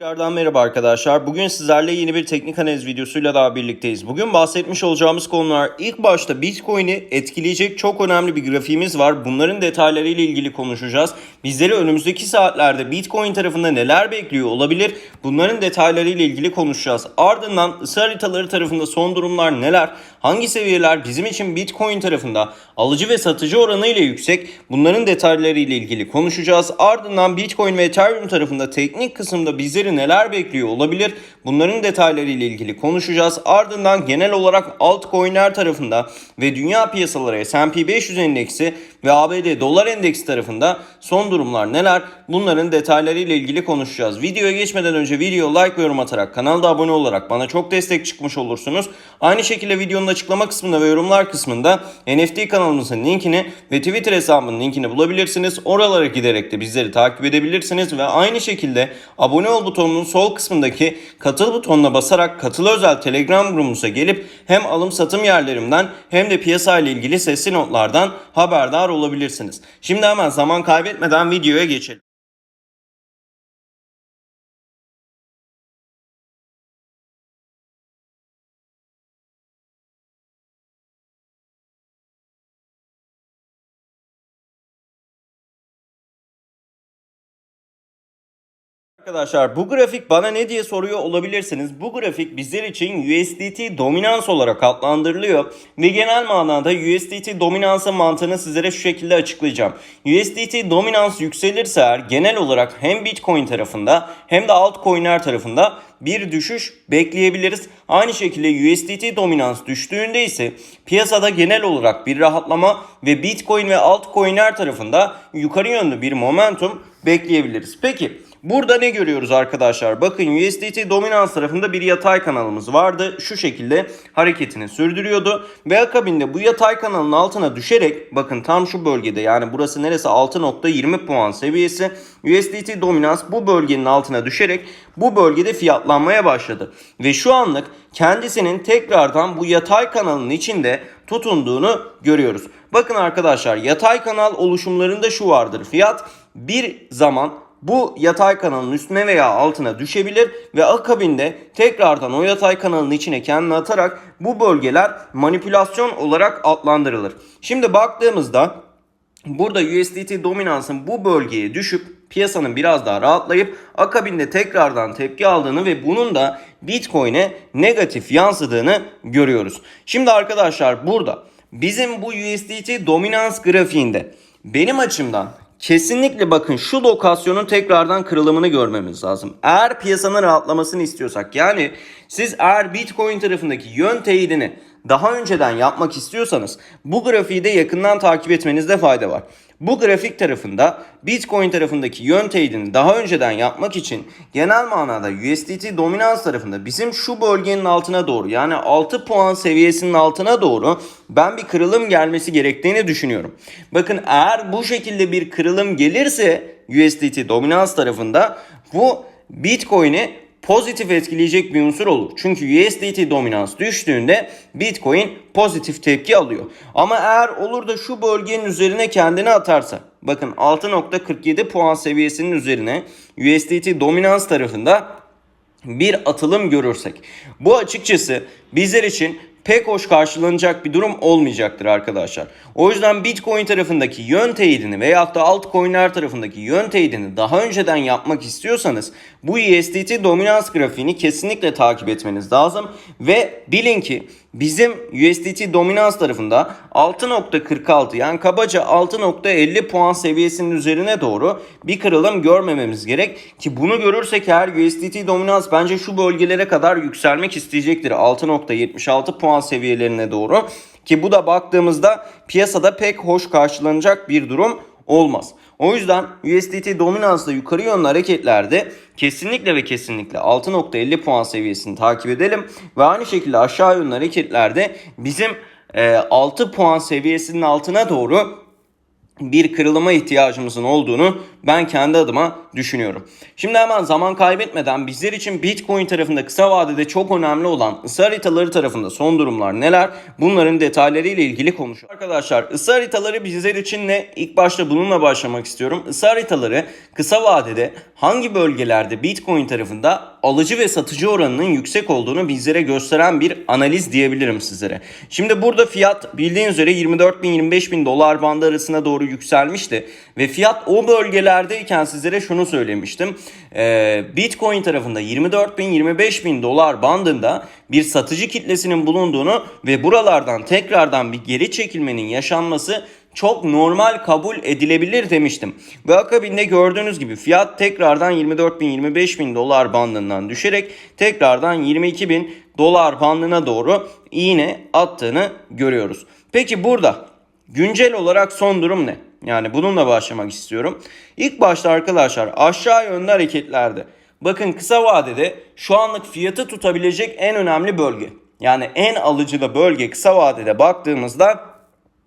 Tekrardan merhaba arkadaşlar. Bugün sizlerle yeni bir teknik analiz videosuyla daha birlikteyiz. Bugün bahsetmiş olacağımız konular ilk başta Bitcoin'i etkileyecek çok önemli bir grafiğimiz var. Bunların detaylarıyla ilgili konuşacağız. Bizleri önümüzdeki saatlerde Bitcoin tarafında neler bekliyor olabilir? Bunların detaylarıyla ilgili konuşacağız. Ardından ısı haritaları tarafında son durumlar neler? Hangi seviyeler bizim için Bitcoin tarafında alıcı ve satıcı oranı ile yüksek? Bunların detaylarıyla ilgili konuşacağız. Ardından Bitcoin ve Ethereum tarafında teknik kısımda bizleri neler bekliyor olabilir? Bunların detaylarıyla ilgili konuşacağız. Ardından genel olarak altcoin'ler tarafında ve dünya piyasaları S&P 500 endeksi ve ABD dolar endeksi tarafında son durumlar neler? Bunların detaylarıyla ilgili konuşacağız. Videoya geçmeden önce video like ve yorum atarak kanalda abone olarak bana çok destek çıkmış olursunuz. Aynı şekilde videonun açıklama kısmında ve yorumlar kısmında NFT kanalımızın linkini ve Twitter hesabımın linkini bulabilirsiniz. Oralara giderek de bizleri takip edebilirsiniz ve aynı şekilde abone ol butonunun sol kısmındaki katıl butonuna basarak katıl özel Telegram grubumuza gelip hem alım satım yerlerimden hem de piyasa ile ilgili sesli notlardan haberdar olabilirsiniz. Şimdi hemen zaman kaybetmeden videoya geçelim. Arkadaşlar bu grafik bana ne diye soruyor olabilirsiniz. Bu grafik bizler için USDT dominans olarak adlandırılıyor ve genel manada USDT dominansı mantığını sizlere şu şekilde açıklayacağım. USDT dominans yükselirse eğer genel olarak hem Bitcoin tarafında hem de altcoin'ler tarafında bir düşüş bekleyebiliriz. Aynı şekilde USDT dominans düştüğünde ise piyasada genel olarak bir rahatlama ve Bitcoin ve altcoin'ler tarafında yukarı yönlü bir momentum bekleyebiliriz. Peki Burada ne görüyoruz arkadaşlar? Bakın USDT dominans tarafında bir yatay kanalımız vardı. Şu şekilde hareketini sürdürüyordu. Ve akabinde bu yatay kanalın altına düşerek bakın tam şu bölgede yani burası neresi 6.20 puan seviyesi. USDT dominans bu bölgenin altına düşerek bu bölgede fiyatlanmaya başladı. Ve şu anlık kendisinin tekrardan bu yatay kanalın içinde tutunduğunu görüyoruz. Bakın arkadaşlar yatay kanal oluşumlarında şu vardır. Fiyat bir zaman bu yatay kanalın üstüne veya altına düşebilir ve akabinde tekrardan o yatay kanalın içine kendini atarak bu bölgeler manipülasyon olarak adlandırılır. Şimdi baktığımızda burada USDT dominansın bu bölgeye düşüp piyasanın biraz daha rahatlayıp akabinde tekrardan tepki aldığını ve bunun da Bitcoin'e negatif yansıdığını görüyoruz. Şimdi arkadaşlar burada bizim bu USDT dominans grafiğinde benim açımdan Kesinlikle bakın şu lokasyonun tekrardan kırılımını görmemiz lazım. Eğer piyasanın rahatlamasını istiyorsak yani siz eğer Bitcoin tarafındaki yön teyidini daha önceden yapmak istiyorsanız bu grafiği de yakından takip etmenizde fayda var. Bu grafik tarafında Bitcoin tarafındaki yön teyidini daha önceden yapmak için genel manada USDT dominans tarafında bizim şu bölgenin altına doğru yani 6 puan seviyesinin altına doğru ben bir kırılım gelmesi gerektiğini düşünüyorum. Bakın eğer bu şekilde bir kırılım gelirse USDT dominans tarafında bu Bitcoin'i pozitif etkileyecek bir unsur olur. Çünkü USDT dominans düştüğünde Bitcoin pozitif tepki alıyor. Ama eğer olur da şu bölgenin üzerine kendini atarsa bakın 6.47 puan seviyesinin üzerine USDT dominans tarafında bir atılım görürsek bu açıkçası bizler için pek hoş karşılanacak bir durum olmayacaktır arkadaşlar. O yüzden Bitcoin tarafındaki yön teyidini veya da altcoin'ler tarafındaki yön teyidini daha önceden yapmak istiyorsanız bu USDT dominans grafiğini kesinlikle takip etmeniz lazım ve bilin ki bizim USDT dominans tarafında 6.46 yani kabaca 6.50 puan seviyesinin üzerine doğru bir kırılım görmememiz gerek. Ki bunu görürsek eğer USDT dominans bence şu bölgelere kadar yükselmek isteyecektir. 6.76 puan seviyelerine doğru. Ki bu da baktığımızda piyasada pek hoş karşılanacak bir durum olmaz. O yüzden USDT dominansla yukarı yönlü hareketlerde kesinlikle ve kesinlikle 6.50 puan seviyesini takip edelim. Ve aynı şekilde aşağı yönlü hareketlerde bizim 6 puan seviyesinin altına doğru bir kırılıma ihtiyacımızın olduğunu ben kendi adıma düşünüyorum. Şimdi hemen zaman kaybetmeden bizler için Bitcoin tarafında kısa vadede çok önemli olan ısı haritaları tarafında son durumlar neler? Bunların detaylarıyla ilgili konuşalım. Arkadaşlar ısı haritaları bizler için ne? İlk başta bununla başlamak istiyorum. Isı haritaları kısa vadede hangi bölgelerde Bitcoin tarafında alıcı ve satıcı oranının yüksek olduğunu bizlere gösteren bir analiz diyebilirim sizlere. Şimdi burada fiyat bildiğiniz üzere 24 bin 25 bin dolar bandı arasına doğru yükselmişti. Ve fiyat o bölgelerdeyken sizlere şunu söylemiştim. Ee, Bitcoin tarafında 24 bin 25 bin dolar bandında bir satıcı kitlesinin bulunduğunu ve buralardan tekrardan bir geri çekilmenin yaşanması çok normal kabul edilebilir demiştim. Ve akabinde gördüğünüz gibi fiyat tekrardan 24 bin 25 bin dolar bandından düşerek tekrardan 22 bin dolar bandına doğru iğne attığını görüyoruz. Peki burada güncel olarak son durum ne? Yani bununla başlamak istiyorum. İlk başta arkadaşlar aşağı yönlü hareketlerde. Bakın kısa vadede şu anlık fiyatı tutabilecek en önemli bölge. Yani en alıcılı bölge kısa vadede baktığımızda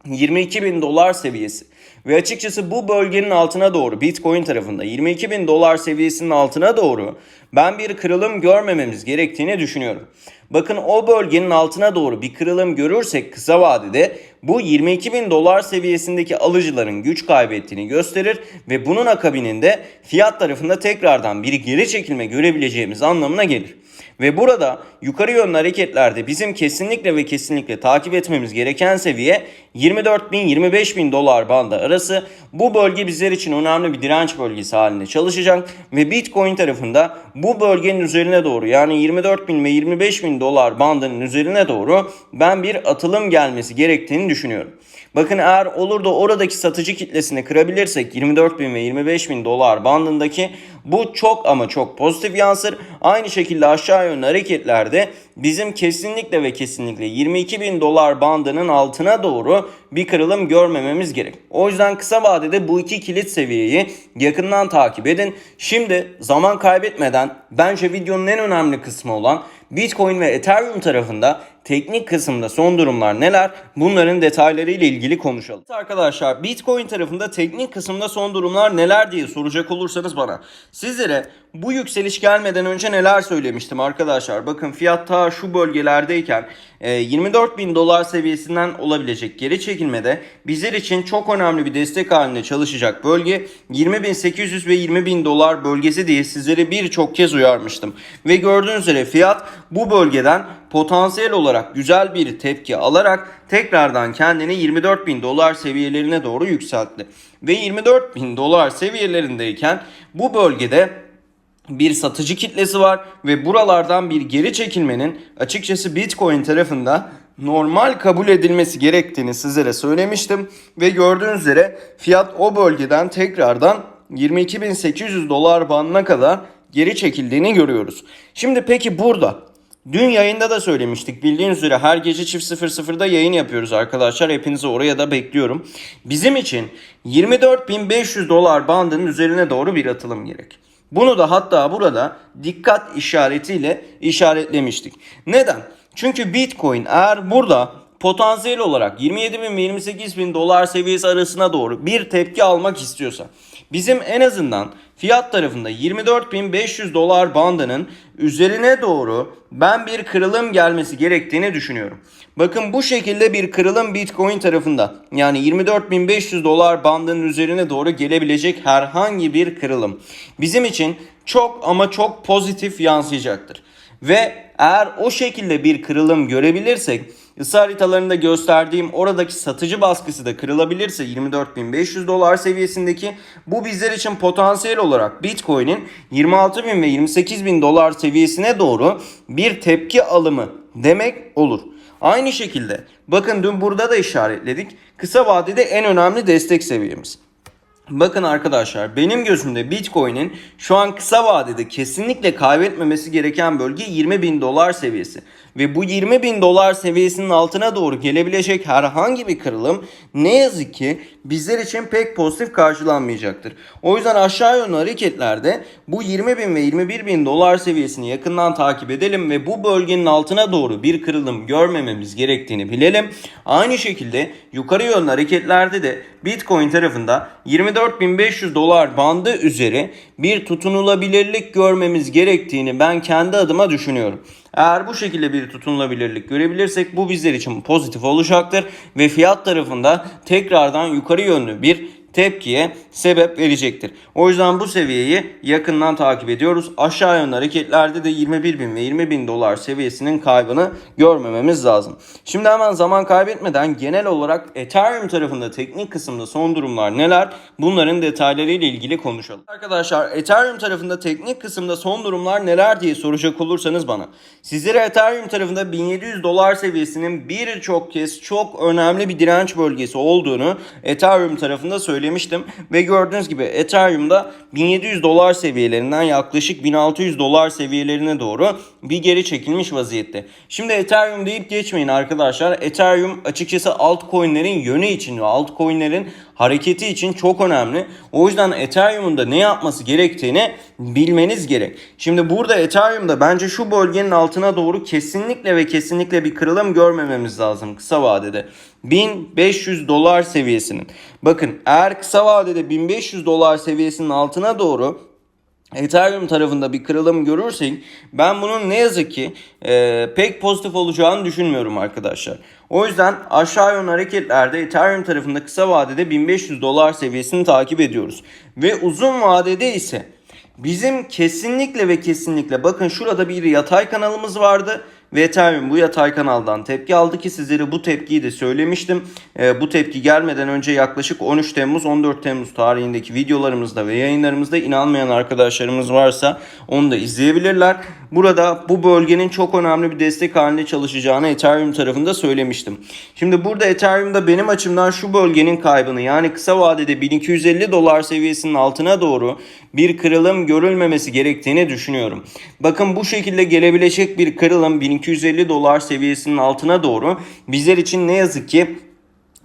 22 bin dolar seviyesi. Ve açıkçası bu bölgenin altına doğru Bitcoin tarafında 22 bin dolar seviyesinin altına doğru ben bir kırılım görmememiz gerektiğini düşünüyorum. Bakın o bölgenin altına doğru bir kırılım görürsek kısa vadede bu 22 bin dolar seviyesindeki alıcıların güç kaybettiğini gösterir ve bunun akabininde fiyat tarafında tekrardan bir geri çekilme görebileceğimiz anlamına gelir. Ve burada yukarı yönlü hareketlerde bizim kesinlikle ve kesinlikle takip etmemiz gereken seviye 24 bin 25 bin dolar bandı arası. Bu bölge bizler için önemli bir direnç bölgesi halinde çalışacak ve Bitcoin tarafında bu bölgenin üzerine doğru yani 24 bin ve 25 bin dolar bandının üzerine doğru ben bir atılım gelmesi gerektiğini düşünüyorum. Bakın eğer olur da oradaki satıcı kitlesini kırabilirsek 24 bin ve 25 bin dolar bandındaki bu çok ama çok pozitif yansır. Aynı şekilde aşağı yönlü hareketlerde bizim kesinlikle ve kesinlikle 22 bin dolar bandının altına doğru bir kırılım görmememiz gerek. O yüzden kısa vadede bu iki kilit seviyeyi yakından takip edin. Şimdi zaman kaybetmeden bence videonun en önemli kısmı olan Bitcoin ve Ethereum tarafında teknik kısımda son durumlar neler? Bunların detaylarıyla ilgili konuşalım. Arkadaşlar Bitcoin tarafında teknik kısımda son durumlar neler diye soracak olursanız bana. Sizlere bu yükseliş gelmeden önce neler söylemiştim arkadaşlar. Bakın fiyat ta şu bölgelerdeyken 24 bin dolar seviyesinden olabilecek geri çekilmede bizler için çok önemli bir destek halinde çalışacak bölge 20.800 ve 20.000 dolar bölgesi diye sizlere birçok kez uyarmıştım. Ve gördüğünüz üzere fiyat bu bölgeden potansiyel olarak güzel bir tepki alarak tekrardan kendini 24 bin dolar seviyelerine doğru yükseltti. Ve 24 bin dolar seviyelerindeyken bu bölgede bir satıcı kitlesi var ve buralardan bir geri çekilmenin açıkçası Bitcoin tarafında normal kabul edilmesi gerektiğini sizlere söylemiştim ve gördüğünüz üzere fiyat o bölgeden tekrardan 22.800 dolar bandına kadar geri çekildiğini görüyoruz. Şimdi peki burada Dün yayında da söylemiştik. Bildiğiniz üzere her gece çift 00'da yayın yapıyoruz arkadaşlar. Hepinizi oraya da bekliyorum. Bizim için 24.500 dolar bandının üzerine doğru bir atılım gerek. Bunu da hatta burada dikkat işaretiyle işaretlemiştik. Neden? Çünkü Bitcoin eğer burada potansiyel olarak 27 bin ve 28 bin dolar seviyesi arasına doğru bir tepki almak istiyorsa bizim en azından fiyat tarafında 24.500 dolar bandının üzerine doğru ben bir kırılım gelmesi gerektiğini düşünüyorum. Bakın bu şekilde bir kırılım Bitcoin tarafında yani 24.500 dolar bandının üzerine doğru gelebilecek herhangi bir kırılım bizim için çok ama çok pozitif yansıyacaktır. Ve eğer o şekilde bir kırılım görebilirsek ısı haritalarında gösterdiğim oradaki satıcı baskısı da kırılabilirse 24.500 dolar seviyesindeki bu bizler için potansiyel olarak Bitcoin'in 26.000 ve 28.000 dolar seviyesine doğru bir tepki alımı demek olur. Aynı şekilde bakın dün burada da işaretledik. Kısa vadede en önemli destek seviyemiz. Bakın arkadaşlar benim gözümde Bitcoin'in şu an kısa vadede kesinlikle kaybetmemesi gereken bölge 20 bin dolar seviyesi. Ve bu 20 bin dolar seviyesinin altına doğru gelebilecek herhangi bir kırılım ne yazık ki bizler için pek pozitif karşılanmayacaktır. O yüzden aşağı yönlü hareketlerde bu 20 bin ve 21 bin dolar seviyesini yakından takip edelim ve bu bölgenin altına doğru bir kırılım görmememiz gerektiğini bilelim. Aynı şekilde yukarı yönlü hareketlerde de Bitcoin tarafında 24.500 dolar bandı üzeri bir tutunulabilirlik görmemiz gerektiğini ben kendi adıma düşünüyorum. Eğer bu şekilde bir tutunulabilirlik görebilirsek bu bizler için pozitif olacaktır ve fiyat tarafında tekrardan yukarı yönlü bir tepkiye sebep verecektir. O yüzden bu seviyeyi yakından takip ediyoruz. Aşağı yönlü hareketlerde de 21 bin ve 20 bin dolar seviyesinin kaybını görmememiz lazım. Şimdi hemen zaman kaybetmeden genel olarak Ethereum tarafında teknik kısımda son durumlar neler? Bunların detaylarıyla ilgili konuşalım. Arkadaşlar Ethereum tarafında teknik kısımda son durumlar neler diye soracak olursanız bana. Sizlere Ethereum tarafında 1700 dolar seviyesinin birçok kez çok önemli bir direnç bölgesi olduğunu Ethereum tarafında söylemiştim ve gördüğünüz gibi Ethereum'da 1700 dolar seviyelerinden yaklaşık 1600 dolar seviyelerine doğru bir geri çekilmiş vaziyette. Şimdi Ethereum deyip geçmeyin arkadaşlar. Ethereum açıkçası altcoin'lerin yönü için ve altcoin'lerin hareketi için çok önemli. O yüzden Ethereum'un da ne yapması gerektiğini bilmeniz gerek. Şimdi burada Ethereum'da bence şu bölgenin altına doğru kesinlikle ve kesinlikle bir kırılım görmememiz lazım kısa vadede. 1500 dolar seviyesinin. Bakın eğer kısa vadede 1500 dolar seviyesinin altına doğru Ethereum tarafında bir kırılım görürsek ben bunun ne yazık ki e, pek pozitif olacağını düşünmüyorum arkadaşlar. O yüzden aşağı yönlü hareketlerde Ethereum tarafında kısa vadede 1500 dolar seviyesini takip ediyoruz. Ve uzun vadede ise bizim kesinlikle ve kesinlikle bakın şurada bir yatay kanalımız vardı ve bu yatay kanaldan tepki aldı ki sizlere bu tepkiyi de söylemiştim. E, bu tepki gelmeden önce yaklaşık 13 Temmuz 14 Temmuz tarihindeki videolarımızda ve yayınlarımızda inanmayan arkadaşlarımız varsa onu da izleyebilirler. Burada bu bölgenin çok önemli bir destek halinde çalışacağını Ethereum tarafında söylemiştim. Şimdi burada Ethereum'da benim açımdan şu bölgenin kaybını yani kısa vadede 1250 dolar seviyesinin altına doğru bir kırılım görülmemesi gerektiğini düşünüyorum. Bakın bu şekilde gelebilecek bir kırılım 1250 dolar seviyesinin altına doğru. Bizler için ne yazık ki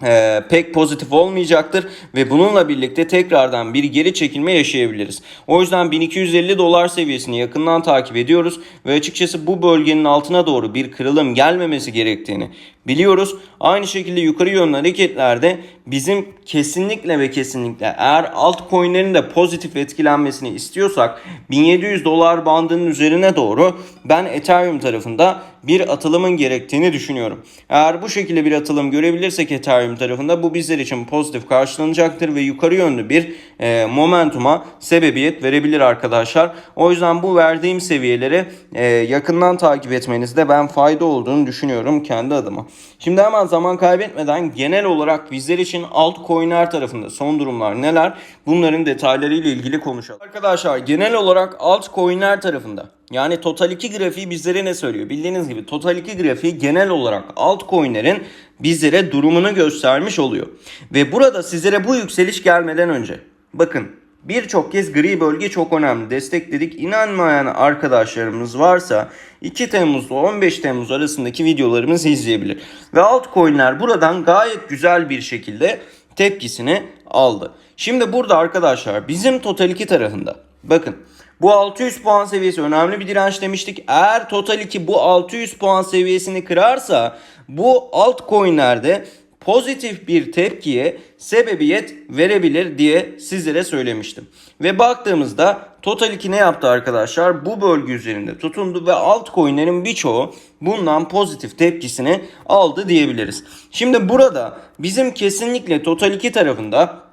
e, pek pozitif olmayacaktır ve bununla birlikte tekrardan bir geri çekilme yaşayabiliriz. O yüzden 1250 dolar seviyesini yakından takip ediyoruz ve açıkçası bu bölgenin altına doğru bir kırılım gelmemesi gerektiğini biliyoruz. Aynı şekilde yukarı yönlü hareketlerde bizim kesinlikle ve kesinlikle eğer altcoin'lerin de pozitif etkilenmesini istiyorsak 1700 dolar bandının üzerine doğru ben Ethereum tarafında bir atılımın gerektiğini düşünüyorum. Eğer bu şekilde bir atılım görebilirsek Ethereum tarafında bu bizler için pozitif karşılanacaktır ve yukarı yönlü bir e, momentuma sebebiyet verebilir arkadaşlar. O yüzden bu verdiğim seviyeleri e, yakından takip etmenizde ben fayda olduğunu düşünüyorum kendi adıma. Şimdi hemen zaman kaybetmeden genel olarak bizler için altcoin'ler tarafında son durumlar neler? Bunların detaylarıyla ilgili konuşalım. Arkadaşlar genel olarak altcoin'ler tarafında yani Total 2 grafiği bizlere ne söylüyor? Bildiğiniz gibi Total 2 grafiği genel olarak altcoin'lerin bizlere durumunu göstermiş oluyor. Ve burada sizlere bu yükseliş gelmeden önce bakın Birçok kez gri bölge çok önemli. Destekledik. İnanmayan arkadaşlarımız varsa 2 Temmuz ile 15 Temmuz arasındaki videolarımızı izleyebilir. Ve altcoin'ler buradan gayet güzel bir şekilde tepkisini aldı. Şimdi burada arkadaşlar bizim Total 2 tarafında bakın bu 600 puan seviyesi önemli bir direnç demiştik. Eğer Total 2 bu 600 puan seviyesini kırarsa bu altcoin'lerde pozitif bir tepkiye sebebiyet verebilir diye sizlere söylemiştim. Ve baktığımızda Total 2 ne yaptı arkadaşlar? Bu bölge üzerinde tutundu ve altcoin'lerin birçoğu bundan pozitif tepkisini aldı diyebiliriz. Şimdi burada bizim kesinlikle Total 2 tarafında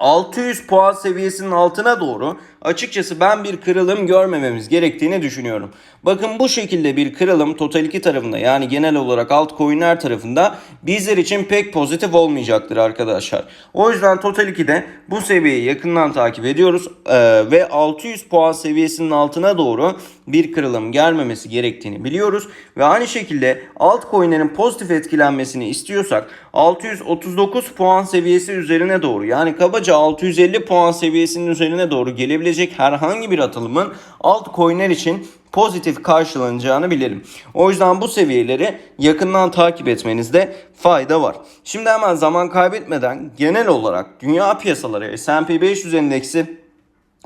600 puan seviyesinin altına doğru açıkçası ben bir kırılım görmememiz gerektiğini düşünüyorum. Bakın bu şekilde bir kırılım Total 2 tarafında yani genel olarak altcoin'ler tarafında bizler için pek pozitif olmayacaktır arkadaşlar. O yüzden Total 2'de bu seviyeyi yakından takip ediyoruz Ee, ve 600 puan seviyesinin altına doğru bir kırılım gelmemesi gerektiğini biliyoruz. Ve aynı şekilde altcoin'lerin pozitif etkilenmesini istiyorsak 639 puan seviyesi üzerine doğru yani kabaca 650 puan seviyesinin üzerine doğru gelebilecek herhangi bir atılımın altcoin'ler için pozitif karşılanacağını bilelim. O yüzden bu seviyeleri yakından takip etmenizde fayda var. Şimdi hemen zaman kaybetmeden genel olarak dünya piyasaları S&P 500 endeksi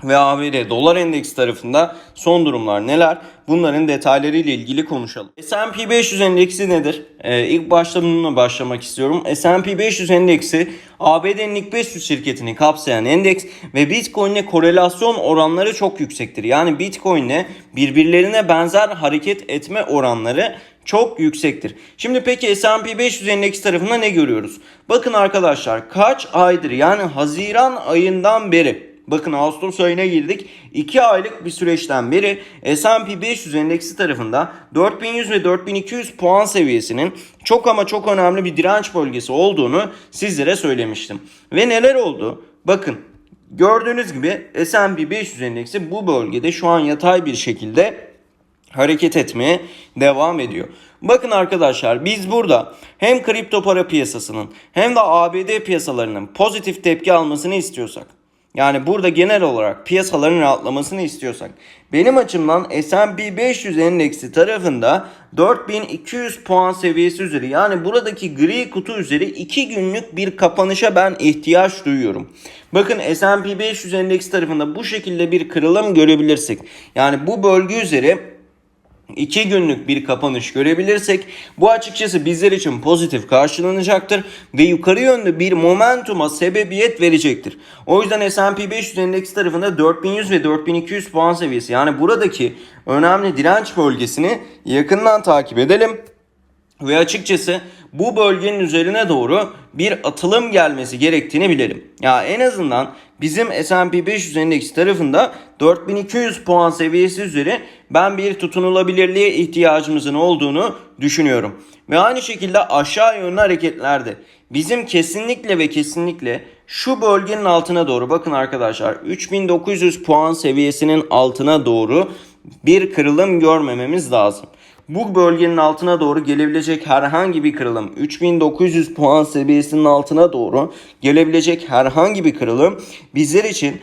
ve ABD dolar endeksi tarafında son durumlar neler? Bunların detayları ile ilgili konuşalım. S&P 500 endeksi nedir? Ee, ilk başta bununla başlamak istiyorum. S&P 500 endeksi ABD'nin ilk 500 şirketini kapsayan endeks ve Bitcoin ile korelasyon oranları çok yüksektir. Yani Bitcoin ile birbirlerine benzer hareket etme oranları çok yüksektir. Şimdi peki S&P 500 endeksi tarafında ne görüyoruz? Bakın arkadaşlar kaç aydır yani Haziran ayından beri Bakın Ağustos ayına girdik. 2 aylık bir süreçten beri S&P 500 endeksi tarafında 4100 ve 4200 puan seviyesinin çok ama çok önemli bir direnç bölgesi olduğunu sizlere söylemiştim. Ve neler oldu? Bakın gördüğünüz gibi S&P 500 endeksi bu bölgede şu an yatay bir şekilde hareket etmeye devam ediyor. Bakın arkadaşlar biz burada hem kripto para piyasasının hem de ABD piyasalarının pozitif tepki almasını istiyorsak yani burada genel olarak piyasaların rahatlamasını istiyorsak benim açımdan S&P 500 endeksi tarafında 4200 puan seviyesi üzeri yani buradaki gri kutu üzeri 2 günlük bir kapanışa ben ihtiyaç duyuyorum. Bakın S&P 500 endeksi tarafında bu şekilde bir kırılım görebilirsek yani bu bölge üzeri 2 günlük bir kapanış görebilirsek bu açıkçası bizler için pozitif karşılanacaktır ve yukarı yönlü bir momentuma sebebiyet verecektir. O yüzden S&P 500 endeksi tarafında 4100 ve 4200 puan seviyesi yani buradaki önemli direnç bölgesini yakından takip edelim. Ve açıkçası bu bölgenin üzerine doğru bir atılım gelmesi gerektiğini bilelim. Ya en azından bizim S&P 500 endeksi tarafında 4200 puan seviyesi üzeri ben bir tutunulabilirliğe ihtiyacımızın olduğunu düşünüyorum. Ve aynı şekilde aşağı yönlü hareketlerde bizim kesinlikle ve kesinlikle şu bölgenin altına doğru bakın arkadaşlar 3900 puan seviyesinin altına doğru bir kırılım görmememiz lazım bu bölgenin altına doğru gelebilecek herhangi bir kırılım 3900 puan seviyesinin altına doğru gelebilecek herhangi bir kırılım bizler için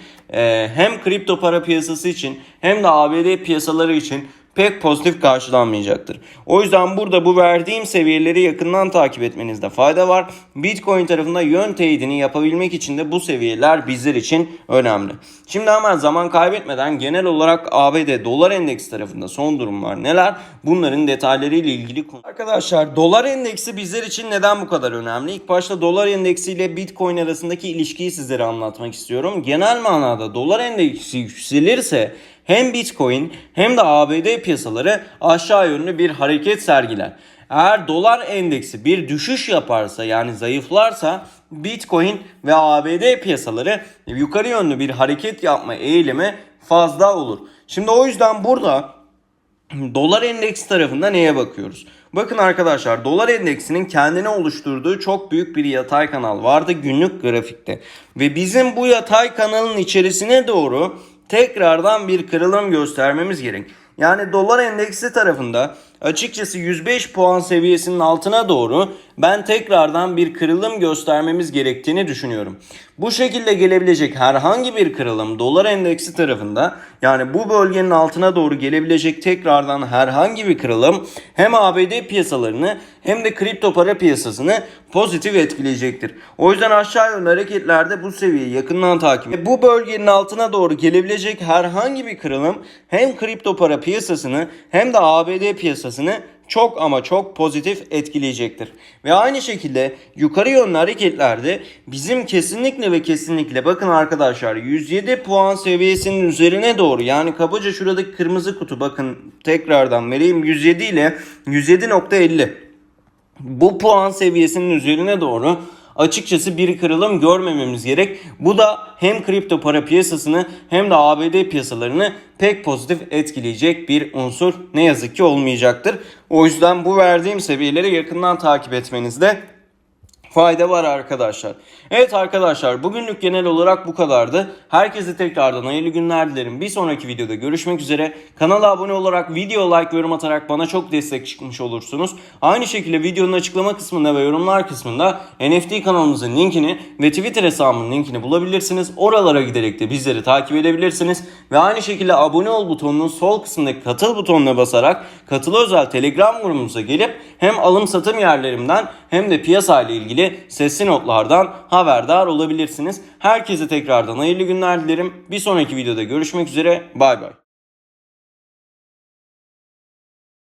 hem kripto para piyasası için hem de ABD piyasaları için pek pozitif karşılanmayacaktır. O yüzden burada bu verdiğim seviyeleri yakından takip etmenizde fayda var. Bitcoin tarafında yön teyidini yapabilmek için de bu seviyeler bizler için önemli. Şimdi hemen zaman kaybetmeden genel olarak ABD dolar endeksi tarafında son durumlar neler? Bunların detayları ile ilgili konu. Arkadaşlar dolar endeksi bizler için neden bu kadar önemli? İlk başta dolar endeksi ile Bitcoin arasındaki ilişkiyi sizlere anlatmak istiyorum. Genel manada dolar endeksi yükselirse hem Bitcoin hem de ABD piyasaları aşağı yönlü bir hareket sergiler. Eğer dolar endeksi bir düşüş yaparsa yani zayıflarsa Bitcoin ve ABD piyasaları yukarı yönlü bir hareket yapma eğilimi fazla olur. Şimdi o yüzden burada dolar endeksi tarafında neye bakıyoruz? Bakın arkadaşlar dolar endeksinin kendine oluşturduğu çok büyük bir yatay kanal vardı günlük grafikte. Ve bizim bu yatay kanalın içerisine doğru tekrardan bir kırılım göstermemiz gerek. Yani dolar endeksi tarafında açıkçası 105 puan seviyesinin altına doğru ben tekrardan bir kırılım göstermemiz gerektiğini düşünüyorum. Bu şekilde gelebilecek herhangi bir kırılım dolar endeksi tarafında yani bu bölgenin altına doğru gelebilecek tekrardan herhangi bir kırılım hem ABD piyasalarını hem de kripto para piyasasını pozitif etkileyecektir. O yüzden aşağı yönlü hareketlerde bu seviyeyi yakından takip edin. Bu bölgenin altına doğru gelebilecek herhangi bir kırılım hem kripto para piyasasını hem de ABD piyasasını çok ama çok pozitif etkileyecektir. Ve aynı şekilde yukarı yönlü hareketlerde bizim kesinlikle ve kesinlikle bakın arkadaşlar 107 puan seviyesinin üzerine doğru yani kabaca şuradaki kırmızı kutu bakın tekrardan vereyim 107 ile 107.50 bu puan seviyesinin üzerine doğru açıkçası bir kırılım görmememiz gerek. Bu da hem kripto para piyasasını hem de ABD piyasalarını pek pozitif etkileyecek bir unsur ne yazık ki olmayacaktır. O yüzden bu verdiğim seviyeleri yakından takip etmenizde fayda var arkadaşlar. Evet arkadaşlar bugünlük genel olarak bu kadardı. Herkese tekrardan hayırlı günler dilerim. Bir sonraki videoda görüşmek üzere. Kanala abone olarak video like yorum atarak bana çok destek çıkmış olursunuz. Aynı şekilde videonun açıklama kısmında ve yorumlar kısmında NFT kanalımızın linkini ve Twitter hesabımın linkini bulabilirsiniz. Oralara giderek de bizleri takip edebilirsiniz. Ve aynı şekilde abone ol butonunun sol kısmındaki katıl butonuna basarak katıl özel Telegram grubumuza gelip hem alım satım yerlerimden hem de piyasa ile ilgili sesli notlardan haberdar olabilirsiniz. Herkese tekrardan hayırlı günler dilerim. Bir sonraki videoda görüşmek üzere. Bay bay.